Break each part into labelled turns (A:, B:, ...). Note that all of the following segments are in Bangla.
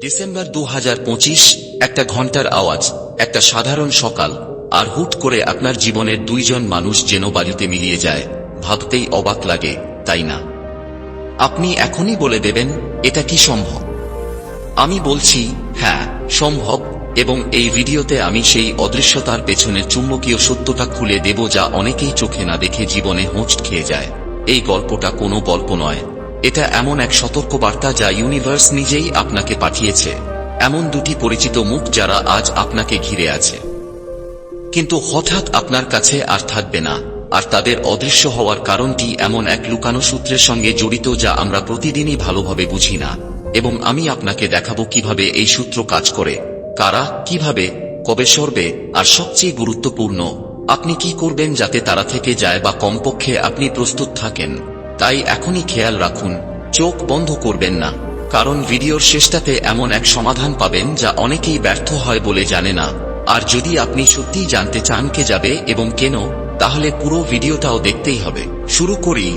A: ডিসেম্বর দু হাজার পঁচিশ, একটা ঘণ্টার আওয়াজ, একটা সাধারণ সকাল, আর হুট করে আপনার জীবনের দুইজন মানুষ যেন বাড়িতে মিলিয়ে যায়। ভাবতেই অবাক লাগে, তাই না? আপনি এখনই বলে দেবেন, এটা কি সম্ভব? আমি বলছি হ্যাঁ সম্ভব, এবং এই ভিডিওতে আমি সেই অদৃশ্যতার পেছনের চুম্বকীয় সত্যটা খুলে দেব যা অনেকেই চোখে না দেখে জীবনে হোঁচট খেয়ে যায়। এই গল্পটা কোনো গল্প নয়। এটা এমন এক সতর্ক বার্তা যা ইউনিভার্স নিজেই আপনাকে পাঠিয়েছে। এমন দুটি পরিচিত মুখ যারা আজ আপনাকে ঘিরে আছে। কিন্তু হঠাৎ আপনার কাছে আর থাকবে না, আর তাদের অদৃশ্য হওয়ার কারণটি এমন এক লুকানো সূত্রের সঙ্গে জড়িত যা আমরা প্রতিদিনই ভালোভাবে বুঝি না, এবং আমি আপনাকে দেখাবো কীভাবে এই সূত্র কাজ করে, কারা, কীভাবে, কবে সরবে, আর সবচেয়ে গুরুত্বপূর্ণ, আপনি কি করবেন যাতে তারা থেকে যায় বা কমপক্ষে আপনি প্রস্তুত থাকেন। তাই এখনই খেয়াল রাখুন, চোখ বন্ধ করবেন না, কারণ ভিডিওর শেষটাতে এমন এক সমাধান পাবেন যা অনেকেই ব্যর্থ হয় বলে জানে না। আর যদি আপনি সত্যিই জানতে চান কে যাবে এবং কেন, তাহলে পুরো ভিডিওটাও দেখতেই হবে। শুরু করি।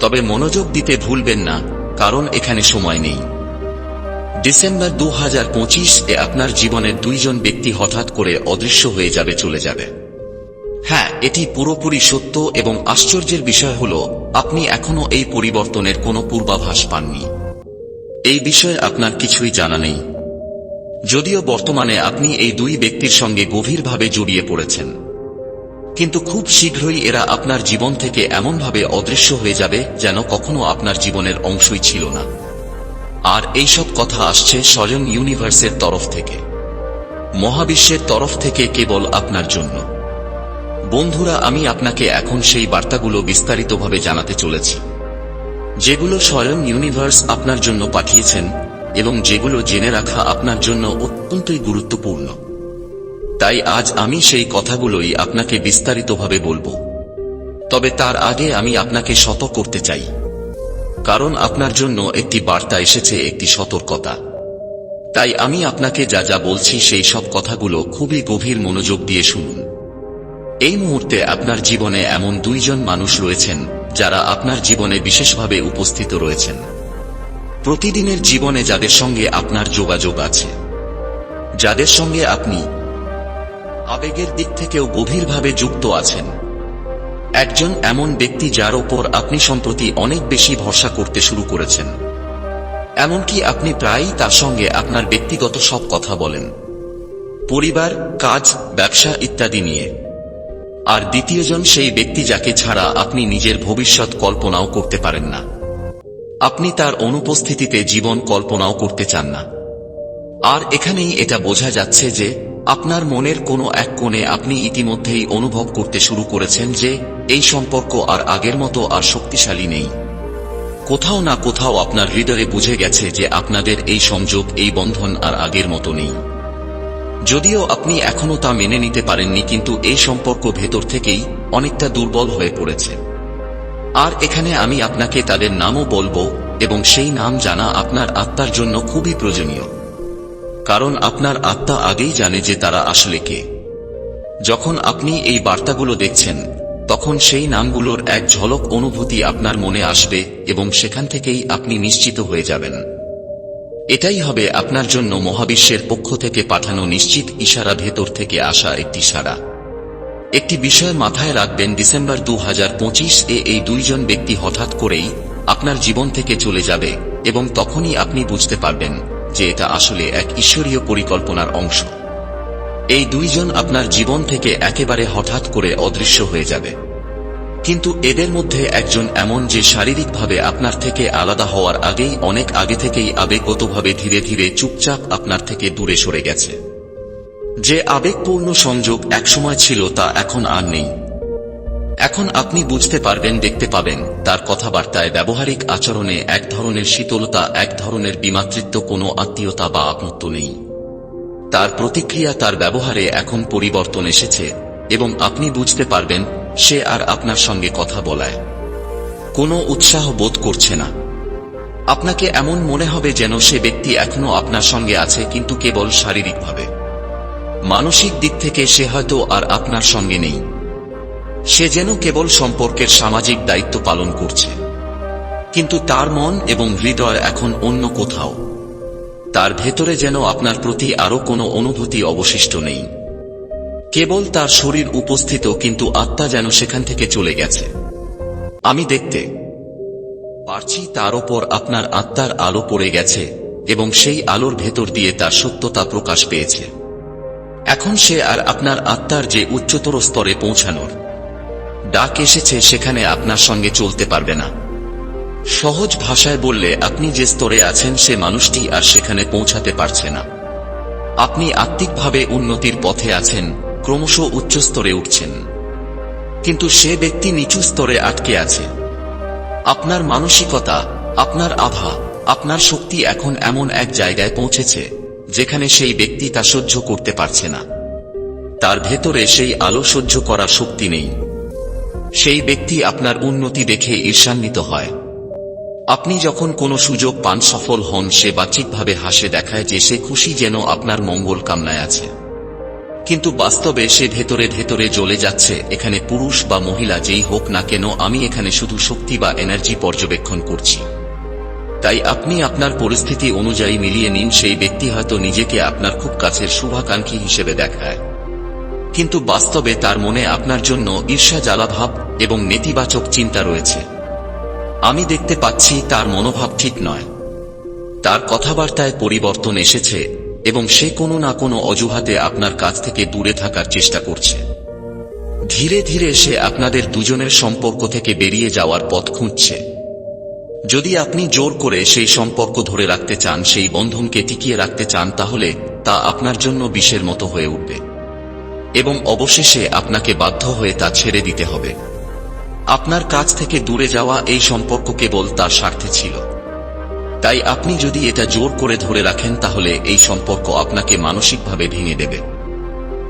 A: তবে মনোযোগ দিতে ভুলবেন না, কারণ এখানে সময় নেই। ডিসেম্বর দু হাজার পঁচিশ এ আপনার জীবনের দুইজন ব্যক্তি হঠাৎ করে অদৃশ্য হয়ে যাবে, চলে যাবে। হ্যাঁ এটি পুরোপুরি সত্য এবং আশ্চর্যের বিষয় হল, আপনি এখনও এই পরিবর্তনের কোনো পূর্বাভাস পাননি। এই বিষয়ে আপনার কিছুই জানা নেই। যদিও বর্তমানে আপনি এই দুই ব্যক্তির সঙ্গে গভীরভাবে জড়িয়ে পড়েছেন। কিন্তু খুব শীঘ্রই এরা আপনার জীবন থেকে এমনভাবে অদৃশ্য হয়ে যাবে যেন কখনো আপনার জীবনের অংশই ছিল না। আর এইসব কথা আসছে স্বয়ং ইউনিভার্সের তরফ থেকে। মহাবিশ্বের তরফ থেকে কেবল আপনার জন্য। বন্ধুরা, আমি আপনাকে এখন সেই বার্তাগুলো বিস্তারিতভাবে জানাতে চলেছি। যেগুলো স্বয়ং ইউনিভার্স আপনার জন্য পাঠিয়েছেন এবং যেগুলো জেনে রাখা আপনার জন্য অত্যন্তই গুরুত্বপূর্ণ। তাই আজ আমি সেই কথাগুলোই আপনাকে বিস্তারিতভাবে বলব। তবে তার আগে আমি আপনাকে শত করতে চাই। কারণ আপনার জন্য একটি বার্তা এসেছে, একটি সতর্কতা। তাই আমি আপনাকে যা যা বলছি, সেই সব কথাগুলো খুবই গভীর মনোযোগ দিয়ে শুনুন। এই মুহূর্তে আপনার জীবনে এমন দুইজন মানুষ রয়েছেন, যারা আপনার জীবনে বিশেষভাবে উপস্থিত রয়েছেন। প্রতিদিনের জীবনে যাদের সঙ্গে আপনার যোগাযোগ আছে। যাদের সঙ্গে আপনি আবেগের দিক থেকেও গভীরভাবে যুক্ত আছেন। একজন এমন ব্যক্তি যার ওপর আপনি সম্প্রতি অনেক বেশি ভরসা করতে শুরু করেছেন। এমনকি আপনি প্রায়ই তার সঙ্গে আপনার ব্যক্তিগত সব কথা বলেন। পরিবার, কাজ, ব্যবসা ইত্যাদি নিয়ে। আর দ্বিতীয়জন সেই ব্যক্তি যাকে ছাড়া আপনি নিজের ভবিষ্যৎ কল্পনাও করতে পারেন না। আপনি তার অনুপস্থিতিতে জীবন কল্পনাও করতে চান না। আর এখানেই এটা বোঝা যাচ্ছে যে, আপনার মনের কোনো এক কোণে আপনি ইতিমধ্যেই অনুভব করতে শুরু করেছেন যে, এই সম্পর্ক আর আগের মতো আর শক্তিশালী নেই। কোথাও না কোথাও আপনার হৃদয়ে বুঝে গেছে যে আপনাদের এই সংযোগ, এই বন্ধন আর আগের মতো নেই। যদিও আপনি এখনও তা মেনে নিতে পারেননি, কিন্তু এই সম্পর্ক ভেতর থেকেই অনেকটা দুর্বল হয়ে পড়েছে। আর এখানে আমি আপনাকে তাদের নামও বলব, এবং সেই নাম জানা আপনার আত্মার জন্য খুবই প্রয়োজনীয়। কারণ আপনার আত্মা আগেই জানে যে তারা আসলে কে। যখন আপনি এই বার্তাগুলো দেখছেন, তখন সেই নামগুলোর এক ঝলক অনুভূতি আপনার মনে আসবে, এবং সেখান থেকেই আপনি নিশ্চিত হয়ে যাবেন। এটাই হবে আপনার জন্য মহাবিশ্বের পক্ষ থেকে পাঠানো নিশ্চিত ইশারা ভেতর থেকে আসা একটি সারা একটি বিষয় মাথায় রাখবেন, ডিসেম্বর দু হাজার পঁচিশ এ এই দুইজন ব্যক্তি হঠাৎ করেই আপনার জীবন থেকে চলে যাবে এবং তখনই আপনি বুঝতে পারবেন যে এটা আসলে এক ঈশ্বরীয় পরিকল্পনার অংশ। এই দুইজন আপনার জীবন থেকে একেবারে হঠাৎ করে অদৃশ্য হয়ে যাবে। কিন্তু এদের মধ্যে একজন এমন যে শারীরিকভাবে আপনার থেকে আলাদা হওয়ার আগেই অনেক আগে থেকেই আবেগগতভাবে ধীরে ধীরে চুপচাপ আপনার থেকে দূরে সরে গেছে। যে আবেগপূর্ণ সংযোগ একসময় ছিল তা এখন আর নেই। এখন আপনি বুঝতে পারবেন, দেখতে পাবেন, তার কথাবার্তায় ব্যবহারিক আচরণে এক ধরনের শীতলতা, এক ধরনের বিমাতৃত্ব, কোনো আত্মীয়তা বা আপত্ত নেই। তার প্রতিক্রিয়া, তার ব্যবহারে এখন পরিবর্তন এসেছে এবং আপনি বুঝতে পারবেন সে আর আপনার সঙ্গে কথা বলায়। কোনো উৎসাহ বোধ করছে না। আপনাকে এমন মনে হবে যেন সে ব্যক্তি এখনও আপনার সঙ্গে আছে কিন্তু কেবল শারীরিকভাবে। মানসিক দিক থেকে সে হয়তো আর আপনার সঙ্গে নেই। সে যেন কেবল সম্পর্কের সামাজিক দায়িত্ব পালন করছে। কিন্তু তার মন এবং হৃদয় এখন অন্য কোথাও। তার ভেতরে যেন আপনার প্রতি আরও কোনো অনুভূতি অবশিষ্ট নেই। কেবল তার শরীর উপস্থিত, কিন্তু আত্মা যেন সেখান থেকে চলে গেছে। আমি দেখতে পারছি তার ওপর আপনার আত্মার আলো পড়ে গেছে এবং সেই আলোর ভেতর দিয়ে তার সত্যতা প্রকাশ পেয়েছে। এখন সে আর আপনার আত্মার যে উচ্চতর স্তরে পৌঁছানোর ডাক এসেছে, সেখানে আপনার সঙ্গে চলতে পারবে না। সহজ ভাষায় বললে, আপনি যে স্তরে আছেন, সে মানুষটি আর সেখানে পৌঁছাতে পারছে না। আপনি আত্মিকভাবে উন্নতির পথে আছেন ক্রমশ উচ্চ স্তরে উঠছেন। কিন্তু সে ব্যক্তি নিচু স্তরে আটকে আছে। আপনার মানসিকতা, আপনার আভা, আপনার শক্তি এখন এমন এক জায়গায় পৌঁছেছে, যেখানে সেই ব্যক্তি তা সহ্য করতে পারছে না। তার ভেতরে সেই আলো সহ্য করার শক্তি নেই। সেই ব্যক্তি আপনার উন্নতি দেখে ঈর্ষান্বিত হয়। আপনি যখন কোনো সুযোগ পান, সফল হন, সে বাহ্যিকভাবে হাসে দেখায় যে সে খুশি যেন আপনার মঙ্গল কামনায় আছে। কিন্তু বাস্তবে সে ভেতরে ভেতরে জ্বলে যাচ্ছে। এখানে পুরুষ বা মহিলা যেই হোক না কেন, আমি এখানে শুধু শক্তি বা এনার্জি পর্যবেক্ষণ করছি। তাই আপনি আপনার পরিস্থিতি অনুযায়ী মিলিয়ে নিন, সেই ব্যক্তি হয়তো নিজেকে আপনার খুব কাছের শুভাকাঙ্ক্ষী হিসেবে দেখায়। কিন্তু বাস্তবে তার মনে আপনার জন্য ঈর্ষা জ্বালাভাব এবং নেতিবাচক চিন্তা রয়েছে। আমি দেখতে পাচ্ছি তার মনোভাব ঠিক নয়। তার কথাবার্তায় পরিবর্তন এসেছে। এবং সে কোনো না কোনো অজুহাতে আপনার কাছ থেকে দূরে থাকার চেষ্টা করছে। ধীরে ধীরে সে আপনাদের দুজনের সম্পর্ক থেকে বেরিয়ে যাওয়ার পথ খুঁজছে। যদি আপনি জোর করে সেই সম্পর্ক ধরে রাখতে চান, সেই বন্ধনকে টিকিয়ে রাখতে চান, তাহলে তা আপনার জন্য বিষের মতো হয়ে উঠবে। এবং অবশেষে আপনাকে বাধ্য হয়ে তা ছেড়ে দিতে হবে। আপনার কাছ থেকে দূরে যাওয়া এই সম্পর্ক কেবল তার স্বার্থে ছিল। তাই আপনি যদি এটা জোর করে ধরে রাখেন, তাহলে এই সম্পর্ক আপনাকে মানসিকভাবে ভেঙে দেবে।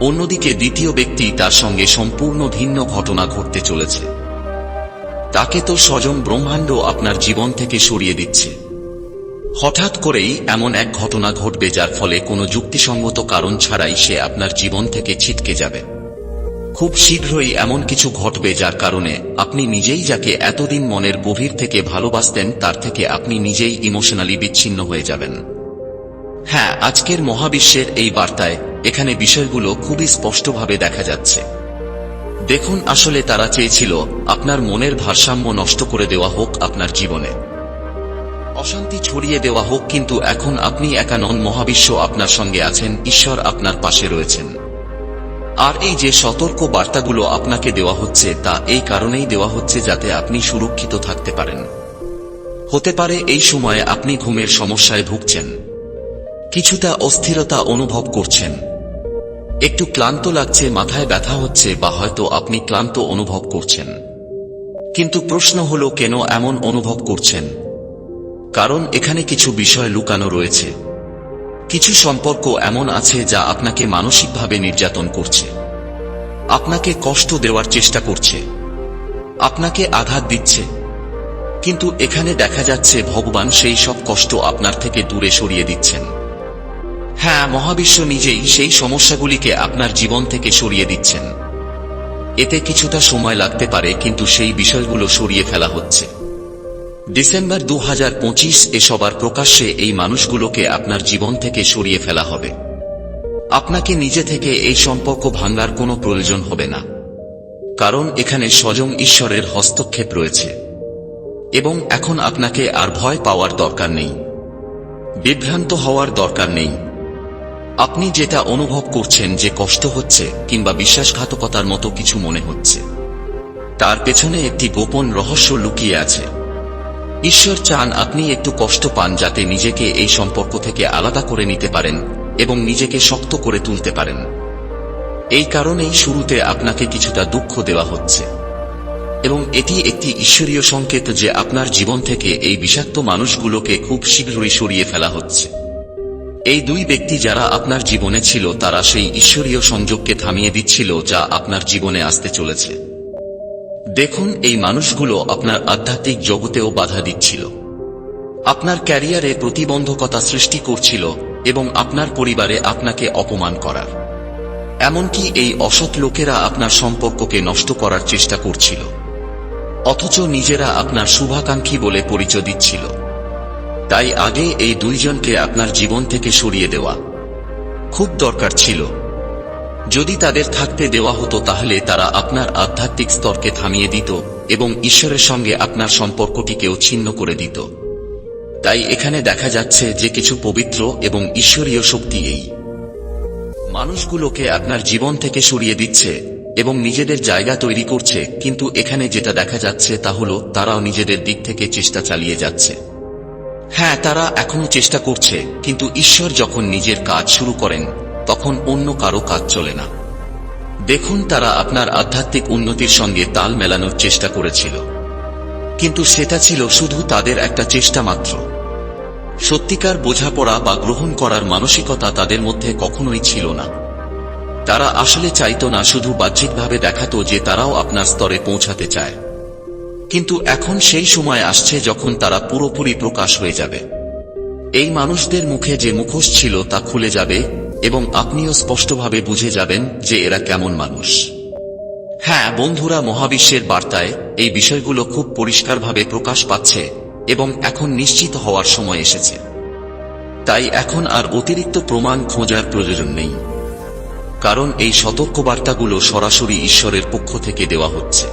A: অন্যদিকে দ্বিতীয় ব্যক্তি তার সঙ্গে সম্পূর্ণ ভিন্ন ঘটনা ঘটতে চলেছে। তাকে তো স্বজন ব্রহ্মাণ্ড আপনার জীবন থেকে সরিয়ে দিচ্ছে। হঠাৎ করেই এমন এক ঘটনা ঘটবে যার ফলে কোনো যুক্তিসঙ্গত কারণ ছাড়াই সে আপনার জীবন থেকে ছিটকে যাবে। খুব শীঘ্রই এমন কিছু ঘটবে যার কারণে আপনি নিজেই যাকে এতদিন মনের গভীর থেকে ভালোবাসতেন, তার থেকে আপনি নিজেই ইমোশনালি বিচ্ছিন্ন হয়ে যাবেন। হ্যাঁ আজকের মহাবিশ্বের এই বার্তায় এখানে বিষয়গুলো খুবই স্পষ্টভাবে দেখা যাচ্ছে। দেখুন আসলে তারা চেয়েছিল আপনার মনের ভারসাম্য নষ্ট করে দেওয়া হোক আপনার জীবনে। অশান্তি ছড়িয়ে দেওয়া হোক, কিন্তু এখন আপনি একা নন, মহাবিশ্ব আপনার সঙ্গে আছেন, ঈশ্বর আপনার পাশে রয়েছেন। আর এই যে সতর্ক বার্তাগুলো আপনাকে দেওয়া হচ্ছে তা এই কারণেই দেওয়া হচ্ছে যাতে আপনি সুরক্ষিত থাকতে পারেন। হতে পারে এই সময়ে আপনি ঘুমের সমস্যায় ভুগছেন। কিছুটা অস্থিরতা অনুভব করছেন। একটু ক্লান্ত লাগছে, মাথায় ব্যথা হচ্ছে বা হয়তো আপনি ক্লান্ত অনুভব করছেন। কিন্তু প্রশ্ন হল কেন এমন অনুভব করছেন? কারণ এখানে কিছু বিষয় লুকানো রয়েছে। কিছু সম্পর্ক এমন আছে যা আপনাকে মানসিকভাবে নির্যাতন করছে। আপনাকে কষ্ট দেওয়ার চেষ্টা করছে। আপনাকে আঘাত দিচ্ছে। কিন্তু এখানে দেখা যাচ্ছে ভগবান সেই সব কষ্ট আপনার থেকে দূরে সরিয়ে দিচ্ছেন। হ্যাঁ মহাবিশ্ব নিজেই সেই সমস্যাগুলিকে আপনার জীবন থেকে সরিয়ে দিচ্ছেন। এতে কিছুটা সময় লাগতে পারে, কিন্তু সেই বিষয়গুলো সরিয়ে ফেলা হচ্ছে। ডিসেম্বর দু হাজার পঁচিশ এ সবার প্রকাশ্যে এই মানুষগুলোকে আপনার জীবন থেকে সরিয়ে ফেলা হবে। আপনাকে নিজে থেকে এই সম্পর্ক ভাঙ্গার কোনো প্রয়োজন হবে না। কারণ এখানে স্বয়ং ঈশ্বরের হস্তক্ষেপ রয়েছে। এবং এখন আপনাকে আর ভয় পাওয়ার দরকার নেই। বিভ্রান্ত হওয়ার দরকার নেই। আপনি যেটা অনুভব করছেন যে কষ্ট হচ্ছে কিংবা বিশ্বাসঘাতকতার মতো কিছু মনে হচ্ছে। তার পেছনে একটি গোপন রহস্য লুকিয়ে আছে। ঈশ্বর চান আপনি একটু কষ্ট পান যাতে নিজেকে এই সম্পর্ক থেকে আলাদা করে নিতে পারেন এবং নিজেকে শক্ত করে তুলতে পারেন। এই কারণেই শুরুতে আপনাকে কিছুটা দুঃখ দেওয়া হচ্ছে। এবং এটি একটি ঈশ্বরীয় সংকেত যে আপনার জীবন থেকে এই বিষাক্ত মানুষগুলোকে খুব শীঘ্রই সরিয়ে ফেলা হচ্ছে। এই দুই ব্যক্তি যারা আপনার জীবনে ছিল, তারা সেই ঈশ্বরীয় সংযোগকে থামিয়ে দিচ্ছিল যা আপনার জীবনে আসতে চলেছে। দেখুন, এই মানুষগুলো আপনার আধ্যাত্মিক জগতেও বাধা দিচ্ছিল। আপনার ক্যারিয়ারে প্রতিবন্ধকতা সৃষ্টি করছিল এবং আপনার পরিবারে আপনাকে অপমান করার। এমনকি এই অসৎ লোকেরা আপনার সম্পর্ককে নষ্ট করার চেষ্টা করছিল। অথচ নিজেরা আপনার শুভাকাঙ্ক্ষী বলে পরিচয় দিচ্ছিল। তাই আগে এই দুইজনকে আপনার জীবন থেকে সরিয়ে দেওয়া খুব দরকার ছিল। যদি তাদের থাকতে দেওয়া হতো তাহলে তারা আপনার আধ্যাত্মিক স্তরকে থামিয়ে দিত এবং ঈশ্বরের সঙ্গে আপনার সম্পর্কটিকেও ছিন্ন করে দিত। তাই এখানে দেখা যাচ্ছে যে কিছু পবিত্র এবং ঈশ্বরীয় শক্তি এই। মানুষগুলোকে আপনার জীবন থেকে সরিয়ে দিচ্ছে এবং নিজেদের জায়গা তৈরি করছে, কিন্তু এখানে যেটা দেখা যাচ্ছে তা হল তারাও নিজেদের দিক থেকে চেষ্টা চালিয়ে যাচ্ছে। হ্যাঁ তারা এখনও চেষ্টা করছে, কিন্তু ঈশ্বর যখন নিজের কাজ শুরু করেন তখন অন্য কারও কাজ চলে না। দেখুন তারা আপনার আধ্যাত্মিক উন্নতির সঙ্গে তাল মেলানোর চেষ্টা করেছিল। কিন্তু সেটা ছিল শুধু তাদের একটা চেষ্টা মাত্র। সত্যিকার বোঝাপড়া বা গ্রহণ করার মানসিকতা তাদের মধ্যে কখনোই ছিল না। তারা আসলে চাইত না শুধু বাহ্যিকভাবে দেখাতো যে তারাও আপনার স্তরে পৌঁছাতে চায়। কিন্তু এখন সেই সময় আসছে যখন তারা পুরোপুরি প্রকাশ হয়ে যাবে। এই মানুষদের মুখে যে মুখোশ ছিল তা খুলে যাবে এবং আপনিও স্পষ্টভাবে বুঝে যাবেন যে এরা কেমন মানুষ। হ্যাঁ বন্ধুরা, মহাবিশ্বের বার্তায় এই বিষয়গুলো খুব পরিষ্কারভাবে প্রকাশ পাচ্ছে এবং এখন নিশ্চিত হওয়ার সময় এসেছে। তাই এখন আর অতিরিক্ত প্রমাণ খোঁজার প্রয়োজন নেই। কারণ এই সতর্ক বার্তাগুলো সরাসরি ঈশ্বরের পক্ষ থেকে দেওয়া হচ্ছে।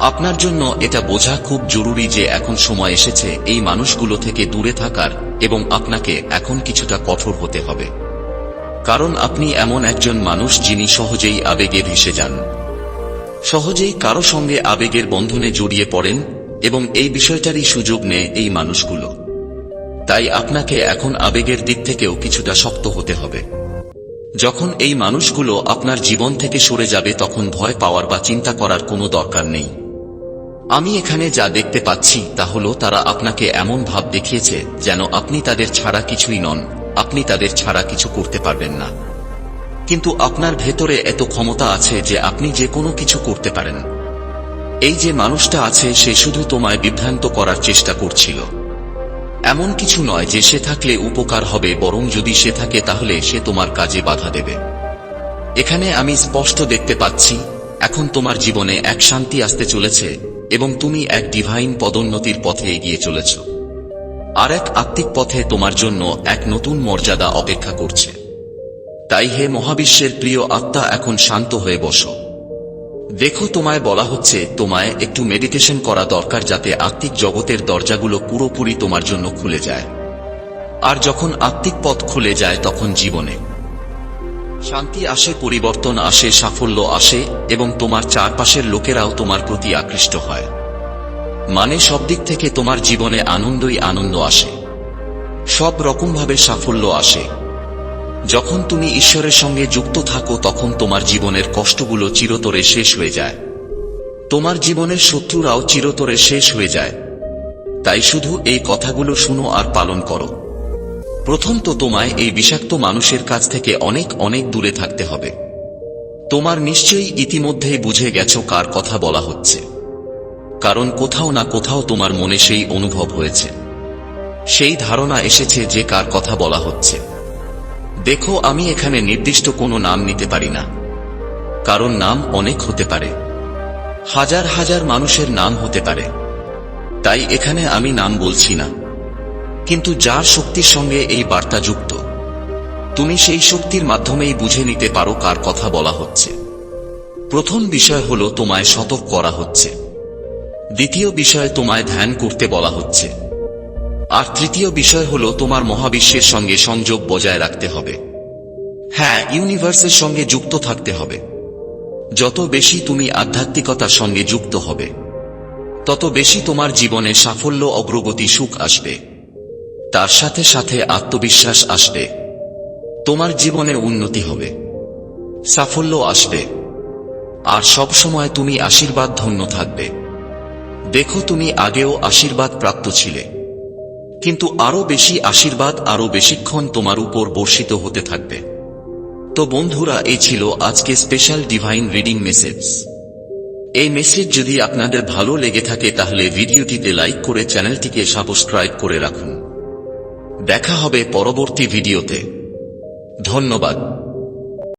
A: আপনার জন্য এটা বোঝা খুব জরুরি যে এখন সময় এসেছে এই মানুষগুলো থেকে দূরে থাকার এবং আপনাকে এখন কিছুটা কঠোর হতে হবে। কারণ আপনি এমন একজন মানুষ যিনি সহজেই আবেগে ভেসে যান। সহজেই কারও সঙ্গে আবেগের বন্ধনে জড়িয়ে পড়েন এবং এই বিষয়টারই সুযোগ নেয় এই মানুষগুলো। তাই আপনাকে এখন আবেগের দিক থেকেও কিছুটা শক্ত হতে হবে। যখন এই মানুষগুলো আপনার জীবন থেকে সরে যাবে তখন ভয় পাওয়ার বা চিন্তা করার কোনো দরকার নেই। আমি এখানে যা দেখতে পাচ্ছি তা হল তারা আপনাকে এমন ভাব দেখিয়েছে যেন আপনি তাদের ছাড়া কিছুই নন। আপনি তাদের ছাড়া কিছু করতে পারবেন না। কিন্তু আপনার ভেতরে এত ক্ষমতা আছে যে আপনি যে কোনো কিছু করতে পারেন। এই যে মানুষটা আছে, সে শুধু তোমায় বিভ্রান্ত করার চেষ্টা করছিল। এমন কিছু নয় যে সে থাকলে উপকার হবে, বরং যদি সে থাকে তাহলে সে তোমার কাজে বাধা দেবে। এখানে আমি স্পষ্ট দেখতে পাচ্ছি, এখন তোমার জীবনে এক শান্তি আসতে চলেছে, এবং তুমি এক ডিভাইন পদোন্নতির পথে এগিয়ে চলেছ। আর এক আত্মিক পথে তোমার জন্য এক নতুন মর্যাদা অপেক্ষা করছে। তাই হে মহাবিশ্বের প্রিয় আত্মা, এখন শান্ত হয়ে বসো। দেখো, তোমায় বলা হচ্ছে, তোমায় একটু মেডিটেশন করা দরকার যাতে আত্মিক জগতের দরজাগুলো পুরোপুরি তোমার জন্য খুলে যায়। আর যখন আত্মিক পথ খুলে যায়, তখন জীবনে। শান্তি আসে, পরিবর্তন আসে, সাফল্য আসে, এবং তোমার চারপাশের লোকেরাও তোমার প্রতি আকৃষ্ট হয়। মানে সব দিক থেকে তোমার জীবনে আনন্দই আনন্দ আসে। সব রকমভাবে সাফল্য আসে। যখন তুমি ঈশ্বরের সঙ্গে যুক্ত থাকো, তখন তোমার জীবনের কষ্টগুলো চিরতরে শেষ হয়ে যায়। তোমার জীবনের শত্রুরাও চিরতরে শেষ হয়ে যায়। তাই শুধু এই কথাগুলো শুনো আর পালন করো। প্রথম তো তোমায় এই বিষাক্ত মানুষের কাছ থেকে অনেক অনেক দূরে থাকতে হবে। তোমার নিশ্চয়ই ইতিমধ্যেই বুঝে গেছো কার কথা বলা হচ্ছে। কারণ কোথাও না কোথাও তোমার মনে সেই অনুভব হয়েছে। সেই ধারণা এসেছে যে কার কথা বলা হচ্ছে। দেখো, আমি এখানে নির্দিষ্ট কোনো নাম নিতে পারি না। কারণ নাম অনেক হতে পারে। হাজার হাজার মানুষের নাম হতে পারে। তাই এখানে আমি নাম বলছি না। কিন্তু যার শক্তির সঙ্গে এই বার্তা যুক্ত, তুমি সেই শক্তির মাধ্যমেই বুঝে নিতে পারো কার কথা বলা হচ্ছে। প্রথম বিষয় হল তোমায় সতর্ক করা হচ্ছে। দ্বিতীয় বিষয় তোমায় ধ্যান করতে বলা হচ্ছে। আর তৃতীয় বিষয় হল তোমার মহাবিশ্বের সঙ্গে সংযোগ বজায় রাখতে হবে। হ্যাঁ ইউনিভার্সের সঙ্গে যুক্ত থাকতে হবে। যত বেশি তুমি আধ্যাত্মিকতার সঙ্গে যুক্ত হবে, তত বেশি তোমার জীবনে সাফল্য, অগ্রগতি, সুখ আসবে। তার সাথে সাথে আত্মবিশ্বাস আসবে। তোমার জীবনে উন্নতি হবে। সাফল্য আসবে। আর সব সময় তুমি আশীর্বাদ ধন্য থাকবে। দেখো তুমি আগেও আশীর্বাদ প্রাপ্ত ছিলে। কিন্তু আরও বেশি আশীর্বাদ আরও বেশিক্ষণ তোমার উপর বর্ষিত হতে থাকবে। তো বন্ধুরা, এই ছিল আজকে স্পেশাল ডিভাইন রিডিং মেসেজ এই মেসেজ যদি আপনাদের ভালো লেগে থাকে, তাহলে ভিডিওটিতে লাইক করে চ্যানেলটিকে সাবস্ক্রাইব করে রাখুন। দেখা হবে পরবর্তী ভিডিওতে। ধন্যবাদ।